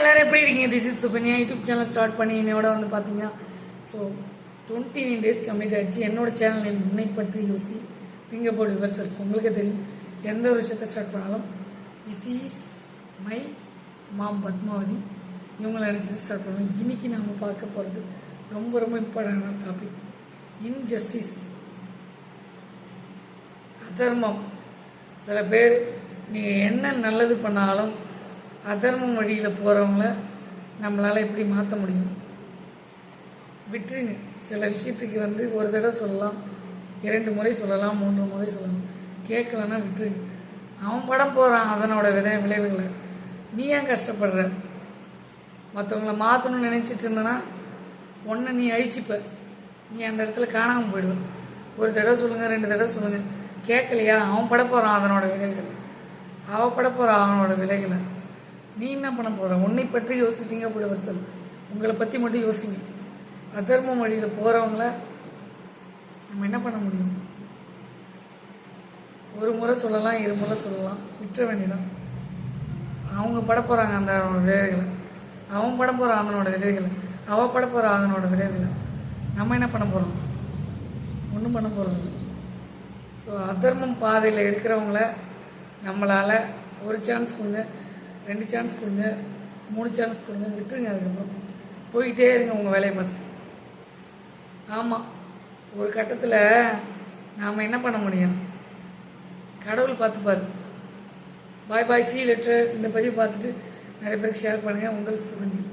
எல்லாரும் எப்படி இருக்கீங்க? This is Subhanya YouTube channel start பண்ணி என்னோட வந்து பார்த்தீங்கன்னா so twenty nine days complete ஆயிடுச்சு. என்னோட சேனல் நேம் உன்னை பற்றி யோசி. திங்க போர்டு யுவர் செல்ஃப் உங்களுக்கு தெரியும். எந்த ஒரு விஷயத்த ஸ்டார்ட் பண்ணாலும் this is my mom Padmavathi. இவங்களை நினச்சது ஸ்டார்ட் பண்ணுவோம் இன்றைக்கி நாங்கள் பார்க்க போகிறது ரொம்ப ரொம்ப இம்பார்ட்டண்டான டாபிக் இன்ஜஸ்டிஸ் அதர்மம். சில பேர் நீங்கள் என்ன நல்லது பண்ணாலும் அதர்ம வழியில் போகிறவங்கள நம்மளால் எப்படி மாற்ற முடியும்? விட்டுருங்க. சில விஷயத்துக்கு வந்து ஒரு தடவை சொல்லலாம் இரண்டு முறை சொல்லலாம் மூன்று முறை சொல்லலாம். கேட்கலன்னா விட்டுருங்க. அவன் படம் போகிறான் அதனோட விதை விளைவுகளை. நீ ஏன் கஷ்டப்படுற? மற்றவங்கள மாற்றணும்னு நினச்சிட்டு இருந்தனா ஒன்றை நீ அழிச்சிப்ப. நீ அந்த இடத்துல காணாமல் போயிடுவ. ஒரு தடவை சொல்லுங்கள் ரெண்டு தடவை சொல்லுங்கள் கேட்கலையா? அவன் பட போகிறான் அதனோட விலைகள் அவள் பட போகிறான் அவனோட விலைகளை நீ என்ன பண்ண போகிற உன்னை பற்றி யோசித்தீங்க சொல் உங்களை பற்றி மட்டும் யோசிங்க. அதர்ம வழியில் போகிறவங்கள நம்ம என்ன பண்ண முடியும்? ஒரு முறை சொல்லலாம் இரு முறை சொல்லலாம். விட்டுற வேண்டியதான் அவங்க பட போகிறாங்க அந்த விளைவுகளை அவன் பட போகிறான் அதனோட விளைவுகளை அவள் பட போகிறான் அதனோட விளைவுகளை நம்ம என்ன பண்ண போகிறோம் ஒன்றும் பண்ண போகிறது ஸோ அதர்மம் பாதையில் இருக்கிறவங்கள நம்மளால் ஒரு சான்ஸ் கொடுங்க. ரெண்டு சான்ஸ் கொடுங்க மூணு சான்ஸ் கொடுங்க விட்டுருங்க அதுக்கப்புறம். போய்கிட்டே இருங்க உங்கள் வேலையை பார்த்துட்டு. ஆமாம் ஒரு கட்டத்தில் நாம் என்ன பண்ண முடியும்? கடவுள் பார்த்துப்பாரு. பாய் பாய் சி லெட்டர் இந்த பதிவு பார்த்துட்டு நிறைய பேருக்கு ஷேர் பண்ணுங்கள் உங்கள் சுகன்யம்